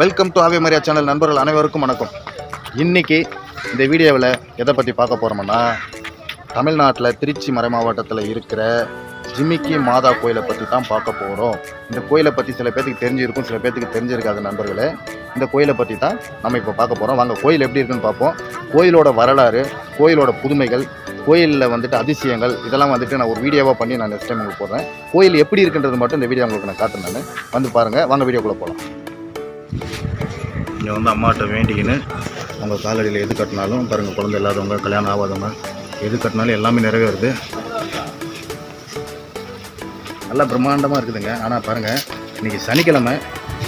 Welcome to ஆவே Maria channel நண்பர்கள் அனைவருக்கும் வணக்கம். இன்றைக்கி இந்த வீடியோவில் எதை பற்றி பார்க்க போகிறோம்னா தமிழ்நாட்டில் திருச்சி மறை மாவட்டத்தில் இருக்கிற ஜிமிக்கி மாதா கோயிலை பற்றி தான் பார்க்க போகிறோம் இந்த கோயிலை பற்றி சில பேர்த்துக்கு தெரிஞ்சிருக்கும் சில பேர்த்துக்கு தெரிஞ்சிருக்காது நண்பர்களே. இந்த கோயிலை பற்றி தான் நம்ம இப்போ பார்க்க போகிறோம் வாங்க கோயில் எப்படி இருக்குன்னு பார்ப்போம். கோயிலோட வரலாறு கோயிலோட புதுமைகள் கோயிலில் வந்துட்டு அதிசயங்கள் இதெல்லாம் வந்துட்டு நான் ஒரு வீடியோவாக பண்ணி நான் நெக்ஸ்ட் டைம் உங்களுக்கு போடுறேன். கோயில் எப்படி இருக்குன்றது மட்டும் இந்த வீடியோ உங்களுக்கு நான் காட்டுறேன் நான். வந்து பாருங்கள் வாங்க வீடியோக்குள்ளே போகலாம் இங்கே வந்து அம்மாட்ட வேண்டிக்கின்னு அவங்க காலடியில் எது கட்டினாலும் பாருங்கள் குழந்தை இல்லாதவங்க கல்யாணம் ஆகாதவங்க எது கட்டினாலும் எல்லாமே நிறைவேறுது. நல்லா பிரம்மாண்டமாக இருக்குதுங்க. ஆனால் பாருங்கள் இன்றைக்கி சனிக்கிழமை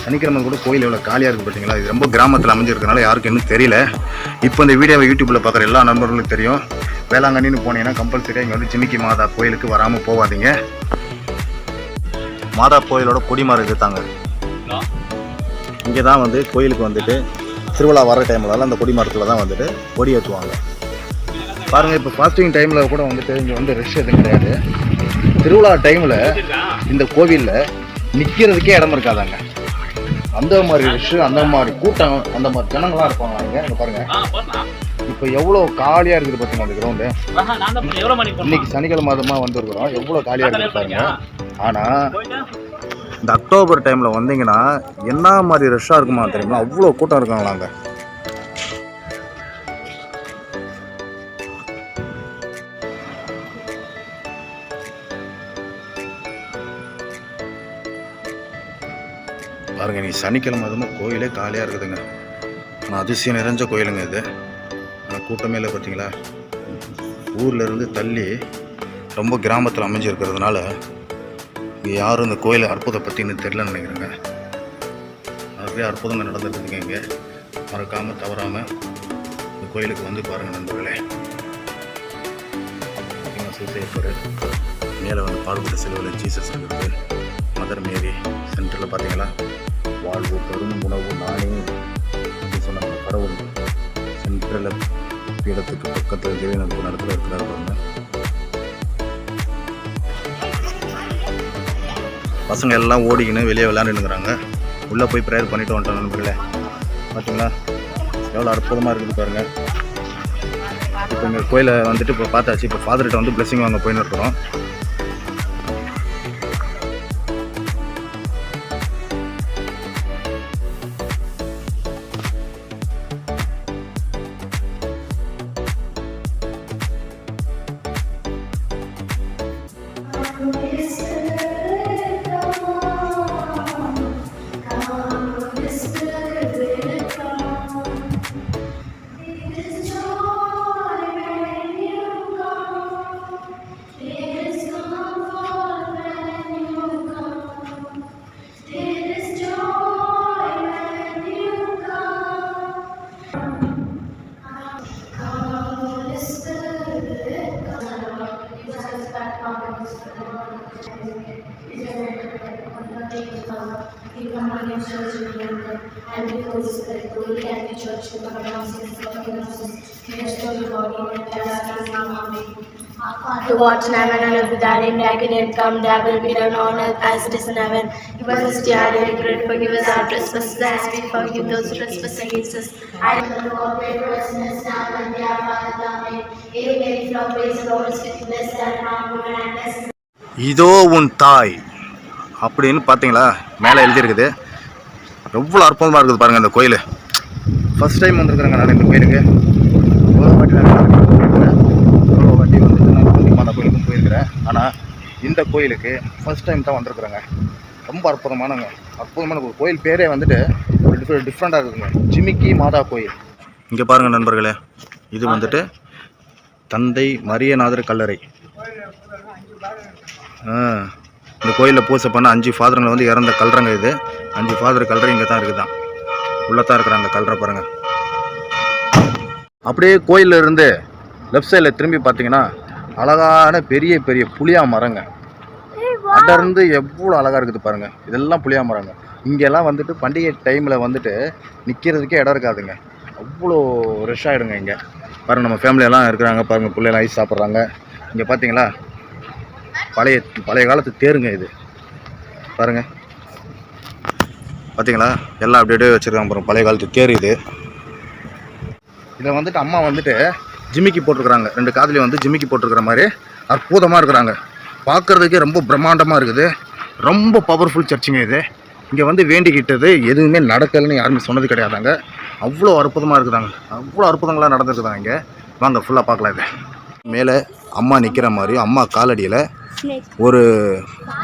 சனிக்கிழமை கூட கோயில் எவ்வளோ காலியாக இருக்குது பார்த்தீங்களா இது ரொம்ப கிராமத்தில் அமைஞ்சிருக்கனால யாருக்கும் இன்னும் தெரியல. இப்போ இந்த வீடியோவை யூடியூப்பில் பார்க்குற எல்லா நண்பர்களுக்கும் தெரியும். வேளாங்கண்ணின்னு போனீங்கன்னா கம்பல்சரியாக இங்கே வந்து ஜிமிக்கி மாதா கோயிலுக்கு வராமல் போகாதீங்க மாதா கோயிலோட கொடிமாறு இது தாங்க. இங்கே தான் வந்து கோயிலுக்கு வந்துட்டு திருவிழா வர டைம்லலாம் அந்த கொடி மரத்தில் தான் வந்துட்டு கொடி ஏற்றுவாங்க. பாருங்கள் இப்போ ஃபாஸ்டிங் டைமில் கூட வந்துட்டு இங்கே வந்து ரஷ் எதுவும் கிடையாது. திருவிழா டைமில் இந்த கோவிலில் நிற்கிறதுக்கே இடம் இருக்காதாங்க. அந்த மாதிரி ரஷ் அந்த மாதிரி கூட்டம் அந்த மாதிரி ஜனங்களாம் இருப்பாங்க இங்கே இங்கே பாருங்கள் இப்போ எவ்வளோ காலியாக இருக்குது பார்த்தீங்களா அந்த கிரவுண்டு? இன்னைக்கு சனிக்கிழமை மாதமாக வந்திருக்கிறோம். எவ்வளோ காலியாக இருக்குது பாருங்க. ஆனால்? இந்த அக்டோபர் டைமில் வந்தீங்கன்னா என்ன மாதிரி ரஷ்ஷாக இருக்குமா தெரியுமா? அவ்வளோ கூட்டம் இருக்காங்களா அங்கே? பாருங்க நீ சனிக்கிழமை அதுவும் கோயிலே காலியாக இருக்குதுங்க. ஆனால் அதிசயம் நிறைஞ்ச கோயிலுங்க இது. ஆனால் கூட்டமே இல்லை பார்த்தீங்களா ஊரில் இருந்து தள்ளி ரொம்ப கிராமத்தில் அமைஞ்சிருக்கிறதுனால இங்கே யாரும் இந்த கோயிலை அற்புதம் பற்றின்னு தெரிலன்னு நினைக்கிறேங்க. நிறைய அற்புதங்கள் நடந்துருக்குதுங்க இங்கே. மறக்காமல் தவறாமல் இந்த கோயிலுக்கு வந்து பாருங்கள் நண்பர்களே. பார்த்தீங்கன்னா மேலே வந்து பாடுபட்ட சிலுவையில் ஜீசஸ் இருக்குது மதர் மேரி சென்டரில் பார்த்தீங்களா வாழ்வு பெரும் உணவு நானே அப்படின்னு சொன்ன கடவுள் சென்டரில் பீடத்துக்கு பக்கத்தில் தேவையான இடத்துல இருக்கிறார் பாருங்க. பசங்க எல்லாம் ஓடிக்கின்னு வெளியே விளையாண்டுனுக்குறாங்க உள்ளே போய் ப்ரேயர் பண்ணிட்டு வந்துட்டோம் நண்பர்களே. பார்த்தீங்களா எவ்வளோ அற்புதமாக இருக்குது பாருங்கள் இப்போ இங்கே கோயிலை வந்துட்டு இப்போ பார்த்தாச்சு. இப்போ ஃபாதர்கிட்ட வந்து பிளெஸிங் வாங்க போயின்னு இருக்கிறோம். and the Holy Spirit, who and the church with the promises of the innocence, the body and the last Amen. To watch Naman thy name, thy kingdom come, thy will be done on earth as it is in heaven. Give us this day our daily bread, forgive us our trespasses as we forgive those who trespass against us. And do not pray for us sinners now and the hour of our Amen. From praise the Lord is with you, blessed art thou and blessed இதோ உன் தாய் அப்படின்னு பார்த்தீங்களா மேலே எழுதியிருக்குது எவ்வளோ அற்புதமாக இருக்குது பாருங்கள் அந்த கோயில் ஃபஸ்ட் டைம் வந்திருக்கிறேங்க நான் இந்த கோயிலுக்கு எவ்வளோ வாட்டி நான் போயிருக்கிறேன் எவ்வளோ வாட்டி வந்துட்டு நான் பூண்டி மாதா கோயிலுக்கும் போயிருக்கிறேன் ஆனால் இந்த கோயிலுக்கு ஃபஸ்ட் டைம் தான் வந்திருக்குறேங்க. ரொம்ப அற்புதமானங்க. அற்புதமான ஒரு கோயில் பேரே வந்துட்டு ஒரு டிஃப்ரெண்ட் டிஃப்ரெண்ட்டாக இருக்குங்க. ஜிமிக்கி மாதா கோயில். இங்கே பாருங்கள் நண்பர்களே. இது வந்துட்டு தந்தை மரியநாதர் கல்லறை. இந்த கோயிலில் பூசை பண்ண அஞ்சு ஃபாதருங்களை வந்து இறந்த கல்றங்க இது. அஞ்சு ஃபாதர் கல்ற இங்கே தான் இருக்குதான். உள்ளே தான் இருக்கிறாங்க கல்ற பாருங்கள் அப்படியே கோயில்ல இருந்து லெஃப்ட் சைடில் திரும்பி பார்த்தீங்கன்னா அழகான பெரிய பெரிய புளியா மரங்க. அடர்ந்து எவ்வளோ அழகாக இருக்குது பாருங்க. இதெல்லாம் புளியா மரங்க. இங்கெல்லாம் வந்துட்டு பண்டிகை டைமில் வந்துட்டு நிற்கிறதுக்கே இடம் இருக்காதுங்க. அவ்வளோ ரஷ் ஆகிடுங்க இங்கே. பாருங்க நம்ம ஃபேமிலியெல்லாம் இருக்கிறாங்க. பாருங்கள் பிள்ளைலாம் ஐஸ் சாப்பிட்றாங்க. இங்கே பார்த்தீங்களா பழைய பழைய காலத்து தேருங்க இது. பாருங்க. பார்த்தீங்களா எல்லாம் அப்படி அப்படியே வச்சுருக்காங்க பாருங்க. பழைய காலத்து தேர் இது. இதில் வந்துட்டு அம்மா வந்துட்டு ஜிமிக்கி போட்டிருக்கிறாங்க. ரெண்டு காதுலேயும் வந்து ஜிமிக்கி போட்டிருக்கிற மாதிரி அற்புதமாக இருக்கிறாங்க. பார்க்குறதுக்கே ரொம்ப பிரம்மாண்டமாக இருக்குது. ரொம்ப பவர்ஃபுல் சர்ச்சுங்க இது. இங்கே வந்து வேண்டிக்கிட்டது எதுவுமே நடக்கலைன்னு யாருமே சொன்னது கிடையாதாங்க. அவ்வளோ அற்புதமாக இருக்குதாங்க. அவ்வளோ அற்புதங்களாக நடந்துருக்குதாங்க இங்கே. வாங்க ஃபுல்லாக பார்க்கலாம் இது. மேலே அம்மா நிற்கிற மாதிரி அம்மா காலடியில் ஒரு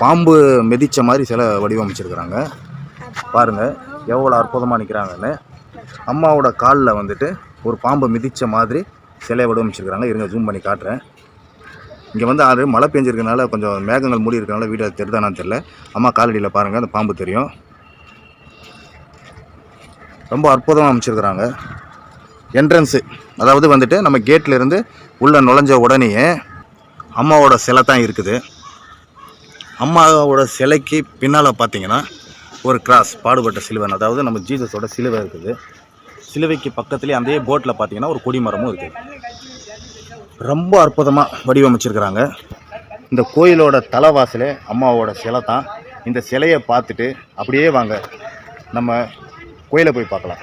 பாம்பு மிதித்த மாதிரி சில வடிவமைச்சிருக்கிறாங்க. பாருங்கள் எவ்வளோ அற்புதமாக நிற்கிறாங்கன்னு அம்மாவோட காலில் வந்துட்டு ஒரு பாம்பு மிதித்த மாதிரி சிலை வடிவமைச்சிருக்கிறாங்க. இருங்க ஜூம் பண்ணி காட்டுறேன். இங்கே வந்து ஆறு மழை பெஞ்சிருக்கனால கொஞ்சம் மேகங்கள் மூடி இருக்கனால வீடு தெரிதானான்னு தெரில அம்மா காலடியில் பாருங்கள் அந்த பாம்பு தெரியும். ரொம்ப அற்புதமாக அமைச்சிருக்கிறாங்க. என்ட்ரன்ஸு அதாவது வந்துட்டு நம்ம கேட்ல உள்ளே நுழைஞ்ச உடனேயே அம்மாவோட சிலை தான் இருக்குது. அம்மாவோட சிலைக்கு பின்னால் பார்த்தீங்கன்னா ஒரு கிராஸ் பாடுபட்ட சிலுவன் அதாவது நம்ம ஜீசஸோட சிலுவை இருக்குது. சிலுவைக்கு பக்கத்துலேயே அந்த போட்டில் பார்த்தீங்கன்னா ஒரு கொடிமரமும் இருக்குது ரொம்ப அற்புதமாக வடிவமைச்சிருக்கிறாங்க. இந்த கோயிலோட தலைவாசலே அம்மாவோட சிலை தான். இந்த சிலையை பார்த்துட்டு அப்படியே வாங்க. நம்ம கோயிலை போய் பார்க்கலாம்.